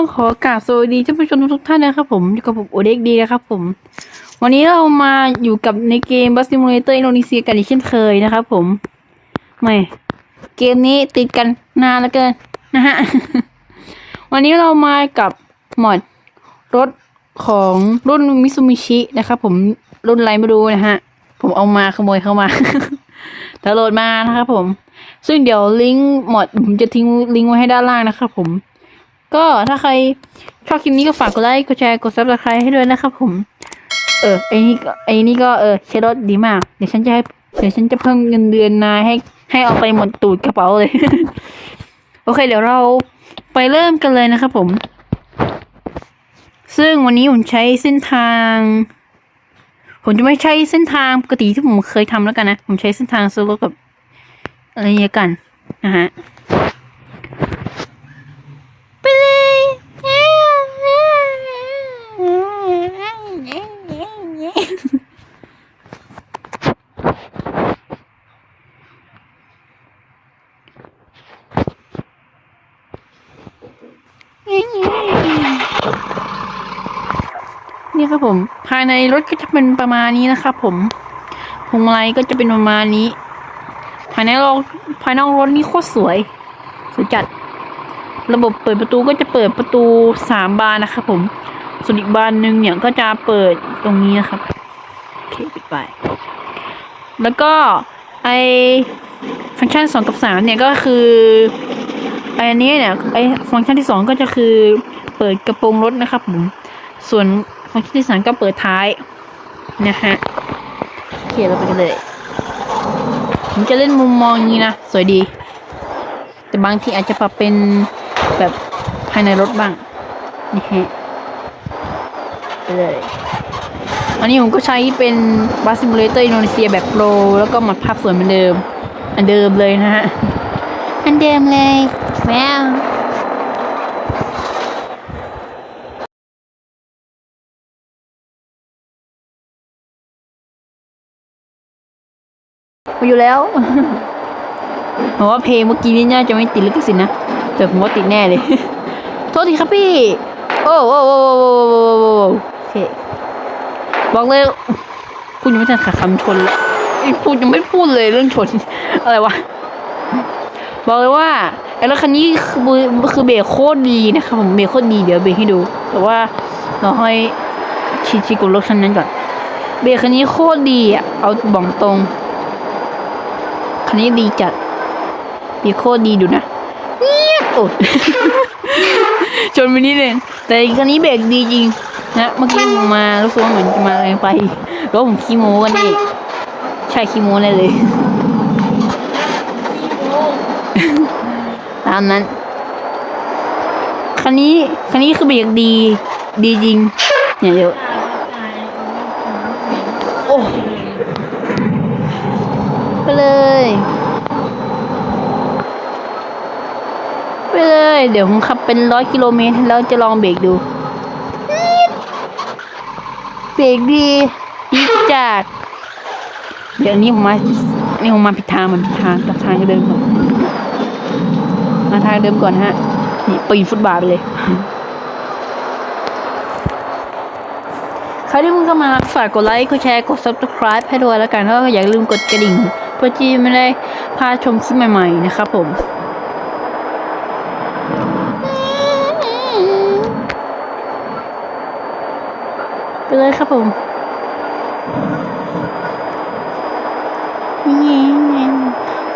ต้องขอกราบสวัสดีท่านผู้ชมทุกท่านนะครับผมอยู่กับผมโอเด็กดีนะครับผม วันนี้เรามาอยู่กับในเกมบัสซิมูเลเตอร์อินโดนีเซียกันอีกเช่นเคยนะครับผมไม่เกมนี้ติดกันนานเหลือเกินนะฮะ วันนี้เรามากับหมอดรถของรุ่นมิซูมิชินะครับผมรุ่นอะไรไม่รู้นะฮะ ผมเอามาขโมยเข้ามาดาวน์โหลดมานะครับผม ซึ่งเดี๋ยวลิงก์หมดผมจะทิ้งลิงก์ไว้ให้ด้านล่างนะครับผม ก็ถ้าใครชอบคลิปนี้ก็ฝากกดไลค์ กดแชร์ กดซับสไครต์ให้ด้วยนะครับผม เออ ไอ้นี่ก็ไอ้นี่ก็เออใช้รถดีมาก เดี๋ยวฉันจะให้ เดี๋ยวฉันจะเพิ่มเงินเดือนนายให้ ให้เอาไปหมดตูดกระเป๋าเลย โอเค เดี๋ยวเราไปเริ่มกันเลยนะครับผม ซึ่งวันนี้ผมใช้เส้นทาง ผมจะไม่ใช้เส้นทางปกติที่ผมเคยทำแล้วกันนะ ผมใช้เส้นทางโซโลกับอะไรเงี้ยกันนะฮะ ไปเลย นี่ครับผม ภายในรถก็จะเป็นประมาณนี้นะครับผมพวงมาลัยก็จะเป็นประมาณนี้ ภายในรถภายนอกรถนี่โคตรสวยสวยจัด ระบบเปิดประตูก็จะเปิดประตูสามบานนะครับผมส่วนอีกบานหนึ่งเนี่ยก็จะเปิดตรงนี้นะครับโอเคปิดไป แล้วก็ไอฟังก์ชันสองกับสามเนี่ยก็คือไออันนี้เนี่ยไอฟังก์ชันที่สองก็จะคือเปิดกระโปรงรถนะครับผมส่วน ฟังก์ชันที่สามก็เปิดท้ายนะฮะโอเคเราไปกันเลยผมจะเล่นมุมมองนี้นะ สวยดี แต่บางทีอาจจะปรับเป็นแบบภายในรถบ้างนี่ฮะไปเลยอันนี้ผมก็ใช้เป็นบัสซิมูเลเตอร์อินโดนีเซียแบบโปร แล้วก็หมดภาพสวยเหมือนเดิม อันเดิมเลยนะฮะ อันเดิมเลยแมว อยู่แล้วผมว่าเพลงเมื่อกี้นี่น่าจะไม่ติดลิขสิทธิ์นะ แต่ผมว่าติดแน่เลย โทษทีครับพี่ โอ้โอ้โอ้โอ้โอ้โเค บอกเลยคุณยังไม่ทันขาคำชนเลยพูดยังไม่พูดเลยเรื่องชน อะไรวะ บอกเลยว่าไอ้รถคันนี้คือคือเบรคโคตรดีนะครับผมเบรคโคตรดีเดี๋ยวเบรคให้ดู แต่ว่าเราให้ชิชิกุรถคันนั้นก่อน เบรคคันนี้โคตรดีอะ เอาบอกตรง คันนี้ดีจัดเบรกโคตรดีดูนะเงียบโอ้ยชนไปนิดนึงแต่คันนี้เบรกดีจริงนะเมื่อกี้ผมมารู้สึกว่าเหมือนจะมาแรงไปแล้วผมขี้โม้กันเองใช่ขี้โม้แน่เลยตามนั้นคันนี้คันนี้คือเบรกดีดีจริงเนี่ยเดี๋ยวโอ้ไปเลย ไปเลยเดี๋ยวผมขับเป็นร้อยกิโลเมตรแล้วจะลองเบรกดู เบรกดีดีจัดเดี๋ยวนี้ผมมานี่ผมมาผิดทางมันผิดทางกับทางเดิมก่อน มาทางเดิมก่อนฮะ นี่ปีนฟุตบาทไปเลยใครที่เพิ่งเข้ามาฝากกดไลค์ กดแชร์ กด subscribe ให้ด้วยแล้วกันแล้วก็อย่าลืมกดกระดิ่ง เพื่อที่ไม่ได้พลาดชมคลิปใหม่ ๆ นะครับผม ไปเลยครับผม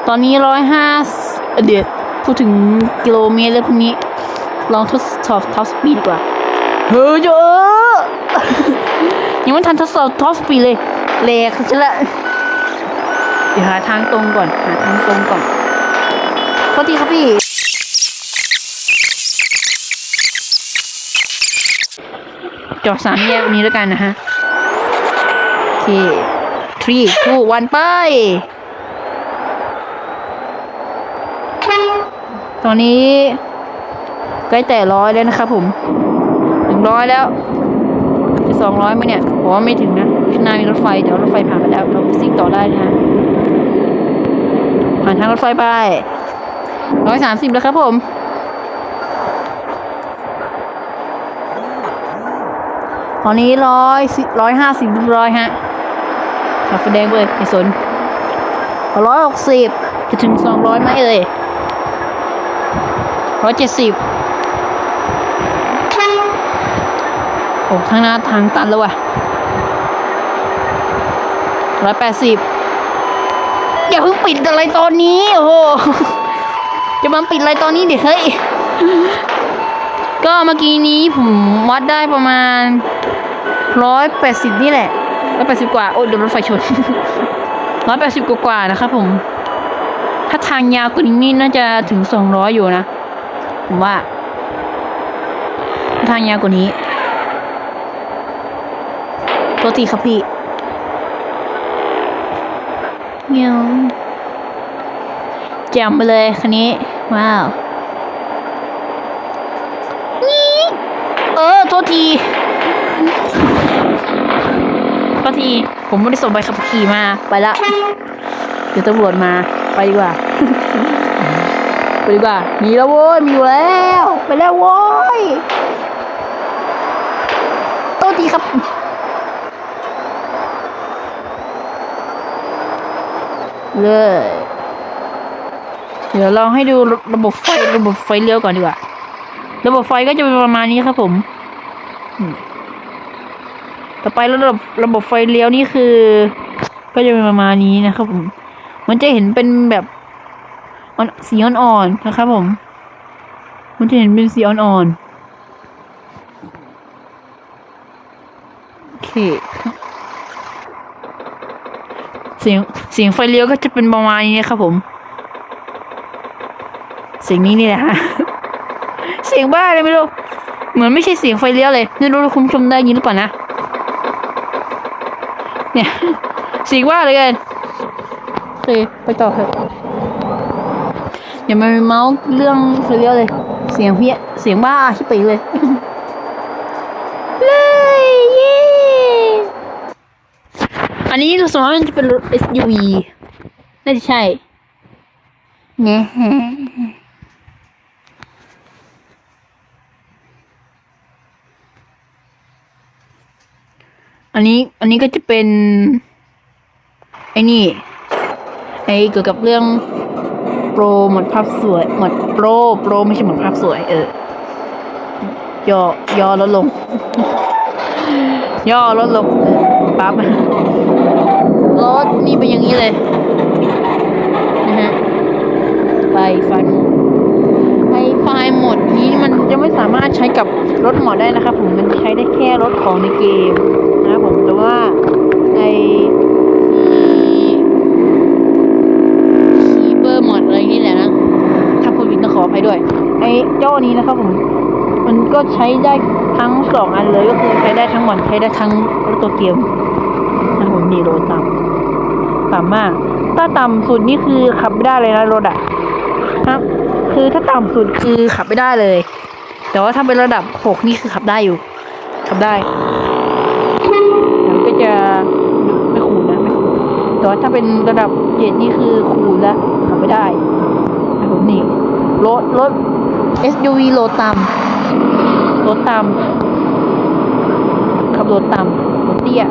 ตอนนี้ร้อยห้าเดี๋ยวพูดถึงกิโลเมตรแล้วพวกนี้ ลองทดสอบท็อปสปีดดีกว่า เฮ้ยเยอะยังไม่ทันทดสอบท็อปสปีดเลยแหลกซะละเดี๋ยวหาทางตรงก่อน หาทางตรงก่อนโทษทีครับพี่ จอดสามแยกนี้แล้วกันนะฮะโอเค three two one ไป ตอนนี้ใกล้แต่ร้อยแล้วนะครับผมถึงร้อยแล้ว จะสองร้อยไหมเนี่ยผมว่าไม่ถึงนะข้างหน้ามีรถไฟแต่ว่ารถไฟผ่านไปแล้วเราซิ่งต่อได้นะฮะผ่านทางรถไฟไปร้อยสามสิบแล้วครับผม ตอนนี้ร้อยร้อยห้าสิบร้อยฮะขับไฟแดงเลยไอ้สนร้อยหกสิบจะถึงสองร้อยไหมเอ่ยร้อยเจ็ดสิบโอ้ข้างหน้าทางตันแล้วว่ะร้อยแปดสิบอย่าเพิ่งปิดอะไรตอนนี้ โอ้โหจะมาปิดอะไรตอนนี้เดี๋ยวเฮ้ย ก็เมื่อกี้นี้ผมวัดได้ประมาณร้อยแปดสิบนี่แหละร้อยแปดสิบกว่า โอ้ยโดนรถไฟชนร้อยแปดสิบกว่านะครับผม ถ้าทางยาวกว่านี้น่าจะถึงสองร้อยอยู่นะ ผมว่า ทางยาวกว่านี้ตัวตีครับพี่เงี้ยแจมไปเลยคันนี้ ว้าว เออโทษทีโทษที ผมไม่ได้ส่งใบขับขี่มา ไปละ เดี๋ยวตำรวจมา ไปดีกว่า ไปดีกว่า มีแล้วโว้ย มีอยู่แล้ว ไปแล้วโว้ยโทษทีครับเลยเดี๋ยวลองให้ดูระบบไฟระบบไฟเลี้ยวก่อนดีกว่า ระบบไฟก็จะเป็นประมาณนี้ครับผมอืม ต่อไประบบระบบไฟเลี้ยวนี่คือ ก็จะเป็นประมาณนี้นะครับผม มันจะเห็นเป็นแบบอ่อนสีอ่อนๆนะครับผม มันจะเห็นเป็นสีอ่อนๆ โอเคเสียงเสียงไฟเลี้ยวก็จะเป็นประมาณนี้นะครับผม เสียงนี้นี่แหละฮะ เสียงบ้าเลยไม่รู้ เหมือนไม่ใช่เสียงไฟเลี้ยวเลยไม่รู้คุณผู้ชมได้ยินหรือเปล่านะ เนี่ยเสียงบ้าเลยกันโอเคไปต่อเถอะอย่ามาเมาส์เรื่องไฟเลี้ยวเลย เสียงเพี้ยเสียงบ้าชิบไปเลยเลยเย้อันนี้สึกว่ามันจะเป็นรถ SUV น่าจะใช่เนี่ย อันนี้อันนี้ก็จะเป็น ไอ้นี่ไอ้เกี่ยวกับเรื่องโปรหมดภาพสวยหมดโปรโปรไม่ใช่หมดภาพสวย เออย่อย่อลดลง ย่อลดลงปั๊บรถนี่เป็นอย่างนี้เลยนะฮะไปฟันไอไฟหมดนี้มันจะไม่สามารถใช้กับรถหมอดได้นะครับผมมันใช้ได้แค่รถของในเกม ว่าในคีเปอร์หมดอะไรนี่แหละนะ ถ้าพูดผิดต้องขออภัยด้วย ไอ้เจ้านี้นะครับผม มันก็ใช้ได้ทั้งสองอันเลยก็คือใช้ได้ทั้งหมดใช้ได้ทั้งรตัวเกมนะครับผมนี่โรถต่ำต่ำมาก ถ้าต่ำสุดนี่คือขับไม่ได้เลยนะรถอะครับ คือถ้าต่ำสุดคือขับไม่ได้เลย แต่ว่าถ้าเป็นระดับหกนี่คือขับได้อยู่ ขับได้แต่มันก็จะไม่คูลนะไม่คูล แต่ว่าถ้าเป็นระดับเจ็ดนี่คือคูลแล้วขับไม่ได้นะครับผมนี่รถรถ SUV โลต่ำรถต่ำขับรถต่ำรถเตี้ย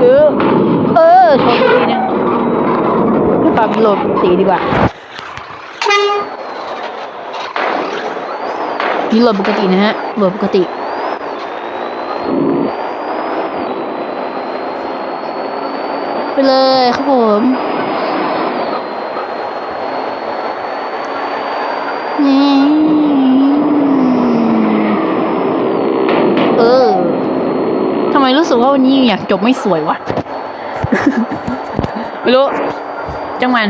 เออเออชนทีนึงไม่ปรับโหลดสีดีกว่านี่โหลดปกตินะฮะโหลดปกติ ไปเลยครับผม นี่เออทำไมรู้สึกว่าวันนี้อยากจบไม่สวยวะ ไม่รู้ จังมัน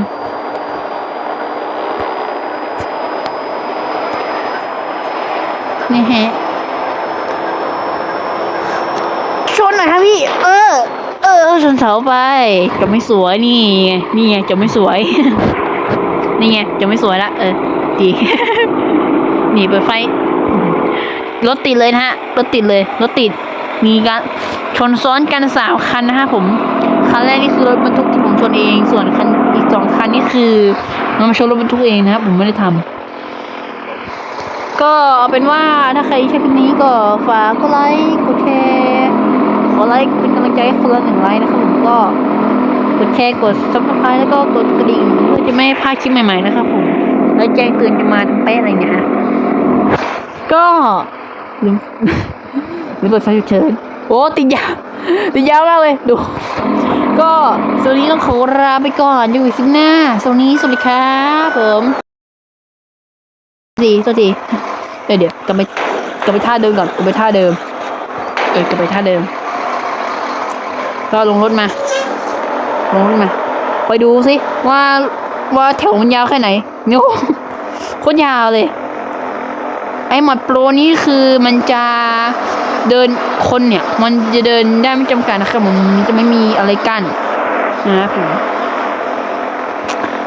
นี่ฮะชนหน่อยครับพี่ เออเออ ชนเสาไปจะไม่สวยนี่ไงนี่ไงจะไม่สวย นี่ไงจะไม่สวยละเออดีหนี่เปิดไฟรถติดเลยนะฮะรถติดเลยรถติด มีการชนซ้อนกันสามคันนะฮะผมคันแรกนี่คือรถบรรทุกที่ผมชนเอง ส่วนคันอีกสองคันนี่คือมันมาชนรถบรรทุกเองนะครับผมไม่ได้ทำก็เอาเป็นว่าถ้าใครชอบคลิปนี้ก็ฝากกดไลค์กดแชร์ขอไลค์เป็น ใจให้คนละหนึ่งไลค์นะครับผมก็กดแชร์กดซับสไครต์แล้วก็กดกระดิ่งเพื่อจะไม่พลาดคลิปใหม่ๆนะครับผมแล้วแจ้งเตือนจะมาเป๊ะอะไรเงี้ยฮะก็ลืมลืมเปิดไฟฉุกเฉินโอ้ติดยาวติดยาวมากเลยดู ก็สวัสดีต้องขอลาไปก่อนอยู่คลิปหน้าสวัสดีสวัสดีครับผมดีตัวดีเดี๋ยวเดี๋ยวกลับไปกลับไปท่าเดิมก่อนกลับไปท่าเดิมเออกลับไปท่าเดิม ก็ลงรถมา ลงรถมา ไปดูสิว่าว่าแถวมันยาวแค่ไหนโง่โคตรยาวเลย ไอ้หมอดโปรนี้คือมันจะเดินคนเนี่ย มันจะเดินได้ไม่จำกัดนะครับผมมันจะไม่มีอะไรกั้นนะครับผม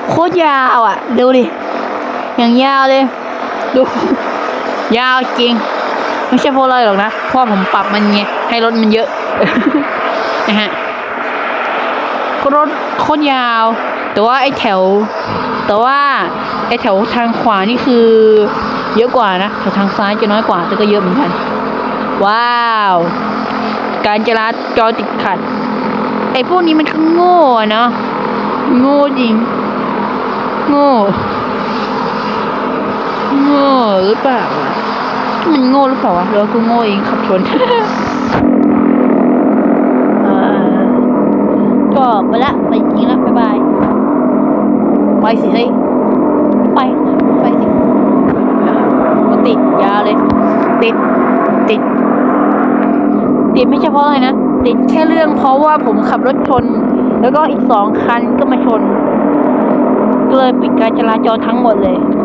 โคตรยาวอะ ดูดิ อย่างยาวเลย ดู ยาวจริง ไม่ใช่เพราะอะไรหรอกนะ เพราะผมปรับมันไง ให้รถมันเยอะ นะฮะรถโคตรยาว แต่ว่าไอ้แถว แต่ว่าไอ้แถวทางขวานี่คือ เยอะกว่านะแถวทางซ้ายจะน้อยกว่าแต่ก็เยอะเหมือนกัน ว้าว การจราจรติดขัด ไอ้พวกนี้มันก็โง่เนาะโง่จริง โง่ โง่หรือเปล่า มันโง่หรือเปล่าวะหรือว่ากูโง่เองขับชน เออก็ ไปละไปจริงละบ๊ายบาย ไปสิเฮ้ยไปไปสิก็ติดยาวเลย ติดติด ติดไม่ใช่เพราะอะไรนะ ติดแค่เรื่องเพราะว่าผมขับรถชน แล้วก็อีกสองคันก็มาชน ก็เลยปิดการจราจรทั้งหมดเลยว้าวไปละบ๊ายบาย